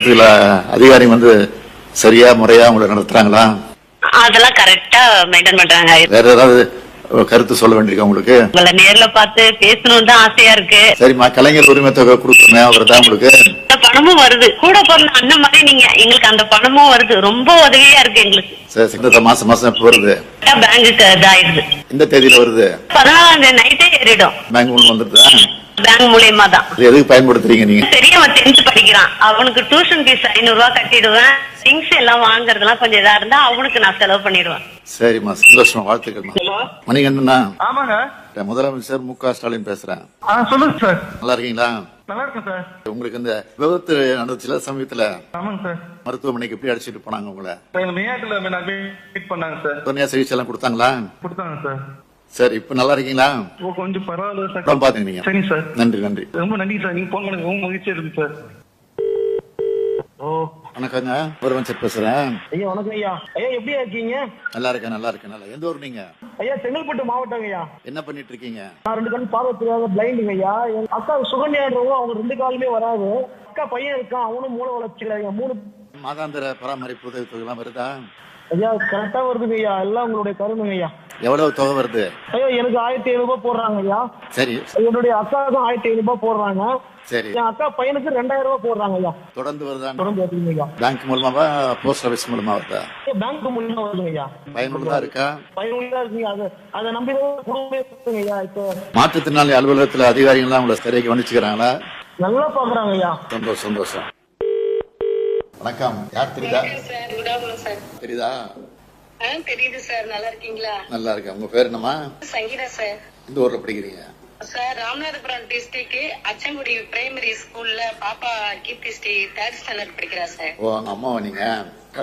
இதுல அதிகாரி வந்து சரியா முறையா உங்களை நடத்துறாங்களா? அதெல்லாம் கரெக்டா மெயின்டைன் பண்றாங்க. வேற ஏதாவது கருத்து சொல்ல வேண்டியிருக்கா உங்களுக்கு? உங்களை நேர்ல பார்த்து பேசணும் தான் ஆசையா இருக்கு. சரிம்மா கலைஞர் உரிமை தொகை கொடுக்குறேன் அவர் தான் உங்களுக்கு? அந்த பணமும் வருது. கூட பிறந்த அண்ணன் மாதிரி நீங்க எங்களுக்கு அந்த பணமும் வருது. ரொம்ப உதவியா இருக்கு எங்களுக்கு. சரி மாசம் மாசம் எப்ப வருது. பேங்குக்கு இதாயிருது இந்த தேதியில வருது? பதினாலாம் தேதி நைட்டே ஏறிடும். பேங்க் மூலம் வந்துருதா? பேங்க் மூலியமா தான். எதுக்கு பயன்படுத்துறீங்க நீங்க? பெரியவன் டென்த் படிக்கிறான். அவனுக்கு டியூஷன் ஃபீஸ் ஐநூறு ரூபாய் கட்டிடுவேன். திங்ஸ் எல்லாம் வாங்குறதெல்லாம் கொஞ்சம் இதா இருந்தா அவனுக்கு நான் செலவு பண்ணிடுவேன். சரிம்மா சந்தோஷமா வாழ்த்துக்கள்மா. மணிகண்டனா ஆமாங்க. முதலமைச்சர் மு க ஸ்டாலின் பேசுறேன் சொல்லுங்க சார். நல்லா இருக்கீங்களா? நல்லா இருக்கேன் சார். உங்களுக்கு இந்த விபத்து நடந்துச்சுல சமயத்துல ஆமாங்க சார். மருத்துவமனைக்கு எப்படி அடிச்சிட்டு போனாங்க உங்களை? மேயாட்டுல மீட் பண்ணாங்க சார். சிகிச்சை எல்லாம் கொடுத்தாங்களா? கொடுத்தாங்க சார். சரி இப்ப நல்லா இருக்கீங்களா? ஓ கொஞ்சம் பரவாயில்ல சார். அப்புறம் பாத்துக்கிட்டீங்க சரிங்க சார் நன்றி நன்றி. ரொம்ப நன்றி சார். நீங்க போன் பண்ணது ரொம்ப மகிழ்ச்சியா இருக்கு சார். ஓ. வணக்கங்க. முதலமைச்சர் பேசுறேன். ஐயா வணக்கம் ஐயா. ஐயா எப்படி இருக்கீங்க? நல்லா இருக்கேன் நல்லா இருக்கேன். நல்லா எந்த ஊர் நீங்க? ஐயா செங்கல்பட்டு மாவட்டம் ஐயா. என்ன பண்ணிட்டு இருக்கீங்க? நான் ரெண்டு கண் பார்வை தெரியாத ஐயா. என் அக்கா சுகன்யான்றவங்க அவங்க ரெண்டு காலுமே வராது. அக்கா பையன் இருக்கான் அவனும் மூளை வளர்ச்சியில ஐயா. மூணு மாதாந்திர பராமரிப்பு உதவி தொகை எல்லாம் வருதா? ஐயா கரெக்டா வருதுங்க ஐயா. எல்லாம் உங்களுடைய கருணுங்க ஐயா. எவ்வளவு தொகை வருது? ஐயா எனக்கு ஆயிரத்தி ஐநூறு ரூபாய் போடுறாங்க ஐயா. சரி. என்னுடைய அக்காவுக்கும் ஆயிரத்தி ஐநூறு ரூபாய் போடுறாங்க. சரி. என் அக்கா பையனுக்கு ரெண்டாயிரம் ரூபாய் போடுறாங்க ஐயா. தொடர்ந்து வருதா தொடர்ந்து வருதுங்க ஐயா. பேங்க் மூலமாவா போஸ்ட் ஆபீஸ் மூலமா வருதா? பேங்க் மூலியமா வருதுங்க ஐயா. பயனுள்ளதா இருக்கா? பயனுள்ளதா இருக்குங்க அதை அதை நம்பி தான் குடும்பமே ஐயா இப்போ. மாற்றுத்திறனாளி அலுவலகத்துல அதிகாரிகள்லாம் உங்களை சரியாக கவனிச்சுக்கிறாங்களா நல்லா பாக்குறாங்க ஐயா. சந்தோஷம் சந்தோஷம். வணக்கம். யார் தெரியுதா? சார். Good afternoon sir. தெரியுதா? தெரியுது சார். நல்லா இருக்கீங்களா? நல்லா இருக்கேன். உங்க பேர் என்னம்மா? சங்கீதா சார். இந்த ஊர்ல படிக்கிறீங்க? Sir Ramanathapuram district Achankudi primary ஸ்கூல்ல பாப்பா கீர்த்தி ஸ்ரீ தேர்ட் ஸ்டாண்டர்ட் படிக்கிறா சார். ஓ அங்க அம்மாவா நீங்க?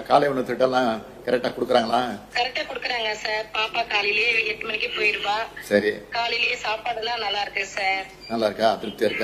காலை உணவு திட்டம்லாம் கரெக்டா கொடுக்குறாங்களா? கரெக்டா குடுக்குறாங்க சார். பாப்பா காலையிலேயே எட்டு மணிக்கு போயிருவா. சரி. காலையிலேயே சாப்பாடு எல்லாம் நல்லா இருக்கு சார். நல்லா இருக்கா? திருப்தியா இருக்கா?